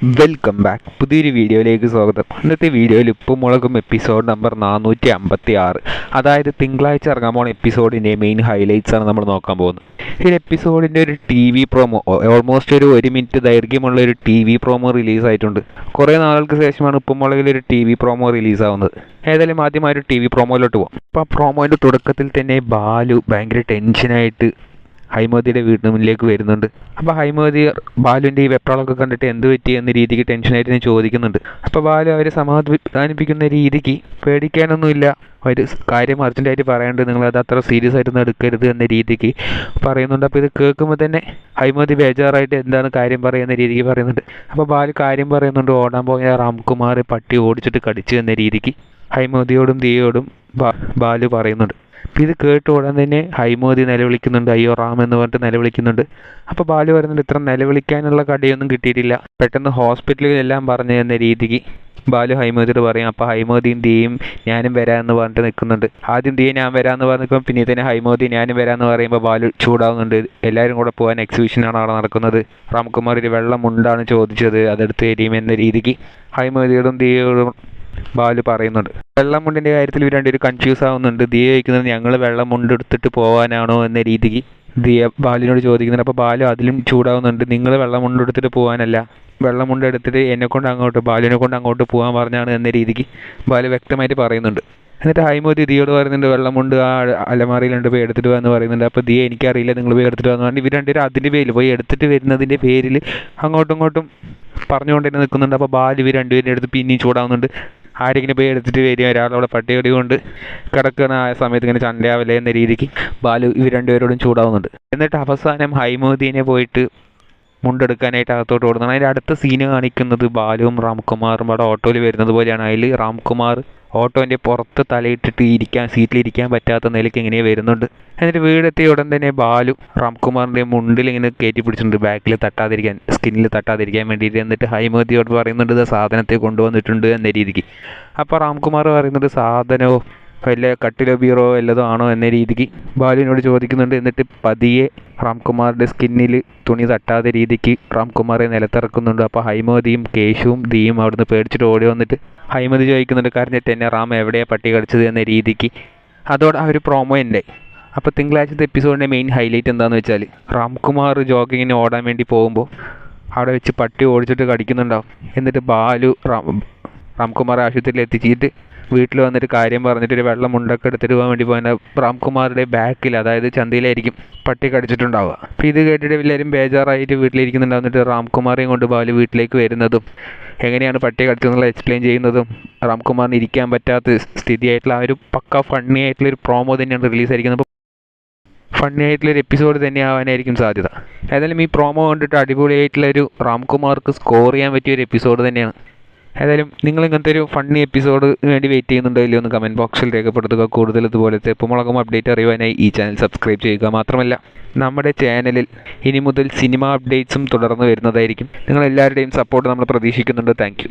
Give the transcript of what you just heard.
Welcome back പുതിയൊരു വീഡിയോയിലേക്ക് സ്വാഗതം. ഇന്നത്തെ വീഡിയോയിൽ ഉപ്പും മുളകും എപ്പിസോഡ് നമ്പർ നാനൂറ്റി അമ്പത്തി ആറ് അതായത് തിങ്കളാഴ്ച ഇറങ്ങാൻ പോകുന്ന എപ്പിസോഡിന്റെ മെയിൻ ഹൈലൈറ്റ്സ് ആണ് നമ്മൾ നോക്കാൻ പോകുന്നത്. ഈ എപ്പിസോഡിന്റെ ഒരു ടി വി പ്രോമോ ഓൾമോസ്റ്റ് ഒരു ഒരു മിനിറ്റ് ദൈർഘ്യമുള്ള ഒരു ടി വി പ്രോമോ റിലീസായിട്ടുണ്ട് കുറേ നാളുകൾക്ക് ശേഷമാണ് ഉപ്പും മുളകിൽ ഒരു ടി വി പ്രോമോ റിലീസാവുന്നത് ഏതായാലും ആദ്യമായി ഒരു ടി വി പ്രോമോയിലോട്ട് പോകും അപ്പോൾ ആ പ്രോമോന്റെ തുടക്കത്തിൽ തന്നെ ബാലു ഭയങ്കര ടെൻഷനായിട്ട് ഹൈമോദിയുടെ വീടിന് മുന്നിലേക്ക് വരുന്നുണ്ട്. അപ്പോൾ ഹൈമോദി ബാലുവിന്റെ ഈ വെപ്രാളൊക്കെ കണ്ടിട്ട് എന്ത് പറ്റി എന്ന രീതിക്ക് ടെൻഷനായിട്ട് ഞാൻ ചോദിക്കുന്നുണ്ട്. അപ്പോൾ ബാലു അവരെ സമാധാനിപ്പിക്കുന്ന രീതിക്ക് പേടിക്കാനൊന്നുമില്ല. ഒരു കാര്യം അർജന്റായിട്ട് നിങ്ങൾ നിങ്ങളത് അത്ര സീരിയസ് ആയിട്ടൊന്നും എടുക്കരുത് എന്ന രീതിക്ക് പറയുന്നുണ്ട്. അപ്പോൾ ഇത് കേൾക്കുമ്പോൾ തന്നെ ഹൈമോദി ബേജാറായിട്ട് എന്താണ് കാര്യം പറയുന്ന രീതിക്ക് പറയുന്നുണ്ട്. അപ്പോൾ ബാലു കാര്യം പറയുന്നുണ്ട്. ഓടാൻ പോയ രാംകുമാർ പട്ടി ഓടിച്ചിട്ട് കടിച്ചു എന്ന രീതിക്ക് ഹൈമോദിയോടും ദിയോടും ബാലു പറയുന്നുണ്ട്. അപ്പോൾ ഇത് കേട്ട് ഉടൻ തന്നെ ഹൈമോദി നിലവിളിക്കുന്നുണ്ട് അയ്യോ റാം എന്ന് പറഞ്ഞിട്ട് നിലവിളിക്കുന്നുണ്ട്. അപ്പോൾ ബാലു പറയുന്നുണ്ട് ഇത്ര നിലവിളിക്കാനുള്ള കടിയൊന്നും കിട്ടിയിട്ടില്ല. പെട്ടെന്ന് ഹോസ്പിറ്റലിലെല്ലാം പറഞ്ഞു തന്ന രീതിക്ക് ബാലു ഹൈമോദിയോട് പറയും അപ്പോൾ ഹൈമോദിയും ദിയും ഞാനും വരാമെന്ന് പറഞ്ഞിട്ട് നിൽക്കുന്നുണ്ട്. ആദ്യം ദിയെ ഞാൻ വരാമെന്ന് പറഞ്ഞ് നിൽക്കുമ്പോൾ പിന്നെ തന്നെ ഹൈമോദി ഞാനും വരാമെന്ന് പറയുമ്പോൾ ബാലു ചൂടാവുന്നുണ്ട്. എല്ലാവരും കൂടെ പോകാൻ എക്സിബിഷനാണ് അവിടെ നടക്കുന്നത്. റാംകുമാർ ഒരു വെള്ളം ഉണ്ടാണ് ചോദിച്ചത് അതെടുത്ത് തരുമെന്ന രീതിക്ക് ഹൈമോദിയോടും ദിയോടും ബാലു പറയുന്നുണ്ട്. വെള്ളമുണ്ടിന്റെ കാര്യത്തിൽ ഇവർ രണ്ടുപേരും കൺഫ്യൂസ് ആവുന്നുണ്ട്. ദിയ ചോദിക്കുന്നത് ഞങ്ങൾ വെള്ളമുണ്ട് എടുത്തിട്ട് പോകാനാണോ എന്ന രീതിക്ക് ദിയ ബാലിനോട് ചോദിക്കുന്നുണ്ട്. അപ്പോൾ ബാലു അതിലും ചൂടാവുന്നുണ്ട്. നിങ്ങൾ വെള്ളമുണ്ട് എടുത്തിട്ട് പോകാനല്ല വെള്ളമുണ്ട് എടുത്തിട്ട് എന്നെ കൊണ്ട് അങ്ങോട്ട് ബാലുവിനെ കൊണ്ട് അങ്ങോട്ട് പോകാൻ പറഞ്ഞാണ് എന്ന രീതിക്ക് ബാലു വ്യക്തമായിട്ട് പറയുന്നുണ്ട്. എന്നിട്ട് ഹൈമോദി ദിയോട് പറയുന്നുണ്ട് വെള്ളമുണ്ട് ആ അലമാറിയിലുണ്ട് പോയി എടുത്തിട്ട് വന്ന് പറയുന്നുണ്ട്. അപ്പോൾ ദിയ എനിക്കറിയില്ല നിങ്ങൾ പോയി എടുത്തിട്ട് വന്നു പറഞ്ഞാൽ ഇവർ രണ്ടുപേരും അതിന്റെ പേരിൽ പോയി എടുത്തിട്ട് വരുന്നതിന്റെ പേരിൽ അങ്ങോട്ടും ഇങ്ങോട്ടും പറഞ്ഞുകൊണ്ട് തന്നെ നിൽക്കുന്നുണ്ട് അപ്പോൾ ബാലു ഇവർ രണ്ടുപേരുടെ അടുത്ത് പിന്നെയും ചൂടാവുന്നുണ്ട്. ആരെങ്കിലും പോയി എടുത്തിട്ട് വരിക. ഒരാളവിടെ പട്ടികടി കൊണ്ട് കിടക്കുന്ന ആ സമയത്ത് ഇങ്ങനെ ചണ്ടയാവില്ല എന്ന രീതിക്ക് ബാലു ഇവർ രണ്ടുപേരോടും ചൂടാവുന്നുണ്ട്. എന്നിട്ട് അവസാനം ഹൈമോദീനെ പോയിട്ട് മുണ്ടെടുക്കാനായിട്ട് അകത്തോട്ട് ഓടുന്നത് അതിന്റെ അടുത്ത സീന് കാണിക്കുന്നത് ബാലുവും റാംകുമാറും അവിടെ ഓട്ടോയിൽ വരുന്നത് പോലെയാണ്. അതിൽ റാംകുമാർ ഓട്ടോന്റെ പുറത്ത് തലയിട്ടിട്ട് ഇരിക്കാൻ സീറ്റിലിരിക്കാൻ പറ്റാത്ത നിലയ്ക്ക് ഇങ്ങനെ വരുന്നുണ്ട്. എന്നിട്ട് വീടെത്തിയ ഉടൻ തന്നെ ബാലു റാംകുമാറിന്റെ മുണ്ടിൽ ഇങ്ങനെ കയറ്റി പിടിച്ചിട്ടുണ്ട്. ബാക്കിൽ തട്ടാതിരിക്കാൻ സ്കിന്നിൽ തട്ടാതിരിക്കാൻ വേണ്ടിയിട്ട് എന്നിട്ട് ഹൈമതിയോട് പറയുന്നുണ്ട് സാധനത്തെ കൊണ്ടുവന്നിട്ടുണ്ട് എന്ന രീതിക്ക്. അപ്പോൾ റാംകുമാർ പറയുന്നുണ്ട് സാധനമോ വല്ല കട്ടിലോ ബീറോ വല്ലതും ആണോ എന്ന രീതിക്ക് ബാലുവിനോട് ചോദിക്കുന്നുണ്ട്. എന്നിട്ട് പതിയെ റാംകുമാറിന്റെ സ്കിന്നിൽ തുണി തട്ടാത്ത രീതിക്ക് റാംകുമാറെ നിലത്തിറക്കുന്നുണ്ട്. അപ്പോൾ ഹൈമതിയും കേശുവും ദിയും അവിടുന്ന് പേടിച്ചിട്ട് ഓടി വന്നിട്ട് ഹൈമതി ചോദിക്കുന്നുണ്ട് കരഞ്ഞിട്ട് എന്നെ റാം എവിടെയാണ് പട്ടി കടിച്ചത്? എന്ന രീതിക്ക്. അതോടെ ആ ഒരു പ്രൊമോ എന്റെ അപ്പോൾ തിങ്കളാഴ്ചത്തെ എപ്പിസോഡിന്റെ മെയിൻ ഹൈലൈറ്റ് എന്താണെന്ന് വെച്ചാൽ റാംകുമാർ ജോഗിങ്ങിന് ഓടാൻ വേണ്ടി പോകുമ്പോൾ അവിടെ വെച്ച് പട്ടി ഓടിച്ചിട്ട് കടിക്കുന്നുണ്ടാവും. എന്നിട്ട് ബാലു റാം റാംകുമാർ ആശുപത്രിയിൽ എത്തിച്ചിട്ട് വീട്ടിൽ വന്നിട്ട് കാര്യം പറഞ്ഞിട്ട് ഒരു വെള്ളം മുണ്ടൊക്കെ എടുത്തിട്ട് പോകാൻ വേണ്ടി പോയ റാംകുമാറിന്റെ ബാക്കിൽ അതായത് ചന്തയിലായിരിക്കും പട്ടി കടിച്ചിട്ടുണ്ടാവുക. അപ്പോൾ ഇത് കേട്ടിട്ട് എല്ലാവരും ബേജാറായിട്ട് വീട്ടിലിരിക്കുന്നുണ്ടാവും എന്നിട്ട് റാംകുമാറേയും കൊണ്ട് ബാലു വീട്ടിലേക്ക് വരുന്നതും എങ്ങനെയാണ് പട്ടി കടിച്ചതെന്നുള്ള എക്സ്പ്ലെയിൻ ചെയ്യുന്നതും റാംകുമാറിന് ഇരിക്കാൻ പറ്റാത്ത സ്ഥിതിയായിട്ടുള്ള ആ ഒരു പക്ക ഫണ്ണി ആയിട്ടുള്ള ഒരു പ്രോമോ തന്നെയാണ് റിലീസ് ആയിരിക്കുന്നത്. ഫണ്ണി ആയിട്ടുള്ള ഒരു എപ്പിസോഡ് തന്നെ ആവാനായിരിക്കും സാധ്യത. ഏതായാലും ഈ പ്രോമോ കണ്ടിട്ട് അടിപൊളിയായിട്ടുള്ള ഒരു റാംകുമാർക്ക് സ്കോർ ചെയ്യാൻ പറ്റിയ ഒരു എപ്പിസോഡ് തന്നെയാണ്. ഏതായാലും നിങ്ങൾ ഇങ്ങനത്തെ ഒരു ഫണ്ണി എപ്പിസോഡ് വേണ്ടി വെയിറ്റ് ചെയ്യുന്നുണ്ടോ ഇല്ലയോ ഒന്ന് കമന്റ് ബോക്സിൽ രേഖപ്പെടുത്തുക. കൂടുതൽ ഇതുപോലത്തെ എപ്പമുളകം അപ്ഡേറ്റ് അറിയുവാനായി ഈ ചാനൽ സബ്സ്ക്രൈബ് ചെയ്യുക മാത്രമല്ല നമ്മുടെ ചാനലിൽ ഇനി മുതൽ സിനിമ അപ്ഡേറ്റ്സും തുടർന്ന് വരുന്നതായിരിക്കും. നിങ്ങൾ എല്ലാവരുടെയും സപ്പോർട്ട് നമ്മൾ പ്രതീക്ഷിക്കുന്നുണ്ട്. താങ്ക്